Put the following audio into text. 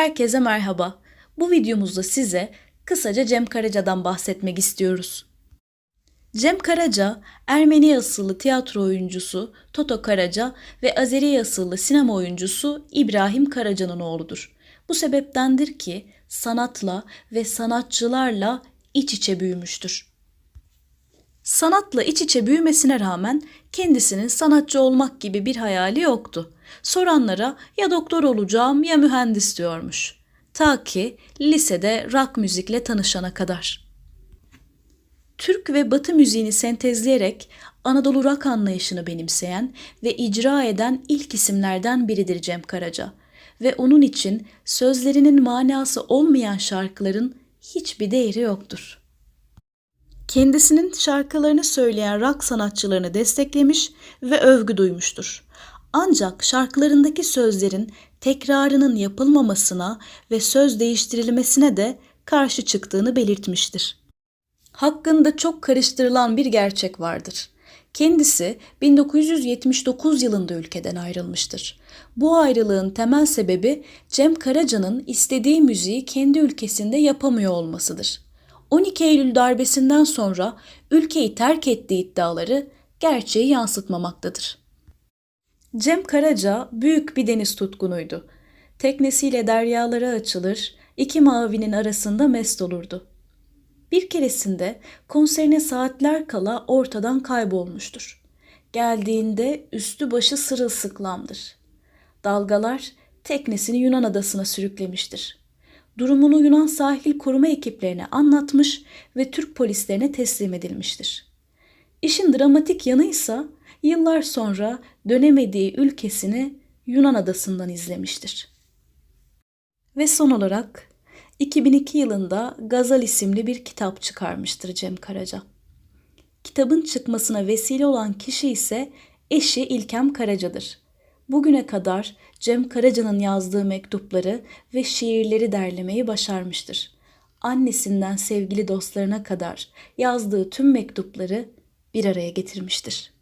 Herkese merhaba. Bu videomuzda size kısaca Cem Karaca'dan bahsetmek istiyoruz. Cem Karaca, Ermeni asıllı tiyatro oyuncusu Toto Karaca ve Azeri asıllı sinema oyuncusu İbrahim Karaca'nın oğludur. Bu sebeptendir ki sanatla ve sanatçılarla iç içe büyümüştür. Sanatla iç içe büyümesine rağmen kendisinin sanatçı olmak gibi bir hayali yoktu. Soranlara ya doktor olacağım ya mühendis diyormuş. Ta ki lisede rock müzikle tanışana kadar. Türk ve Batı müziğini sentezleyerek Anadolu rock anlayışını benimseyen ve icra eden ilk isimlerden biridir Cem Karaca ve onun için sözlerinin manası olmayan şarkıların hiçbir değeri yoktur. Kendisinin şarkılarını söyleyen rock sanatçılarını desteklemiş ve övgü duymuştur. Ancak şarkılarındaki sözlerin tekrarının yapılmamasına ve söz değiştirilmesine de karşı çıktığını belirtmiştir. Hakkında çok karıştırılan bir gerçek vardır. Kendisi 1979 yılında ülkeden ayrılmıştır. Bu ayrılığın temel sebebi Cem Karaca'nın istediği müziği kendi ülkesinde yapamıyor olmasıdır. 12 Eylül darbesinden sonra ülkeyi terk ettiği iddiaları gerçeği yansıtmamaktadır. Cem Karaca büyük bir deniz tutkunuydu. Teknesiyle deryalara açılır, iki mavinin arasında mest olurdu. Bir keresinde konserine saatler kala ortadan kaybolmuştur. Geldiğinde üstü başı sırılsıklamdır. Dalgalar teknesini Yunan adasına sürüklemiştir. Durumunu Yunan sahil koruma ekiplerine anlatmış ve Türk polislerine teslim edilmiştir. İşin dramatik yanı ise yıllar sonra dönemediği ülkesini Yunan adasından izlemiştir. Ve son olarak 2002 yılında Gazal isimli bir kitap çıkarmıştır Cem Karaca. Kitabın çıkmasına vesile olan kişi ise eşi İlkem Karaca'dır. Bugüne kadar Cem Karaca'nın yazdığı mektupları ve şiirleri derlemeyi başarmıştır. Annesinden sevgili dostlarına kadar yazdığı tüm mektupları bir araya getirmiştir.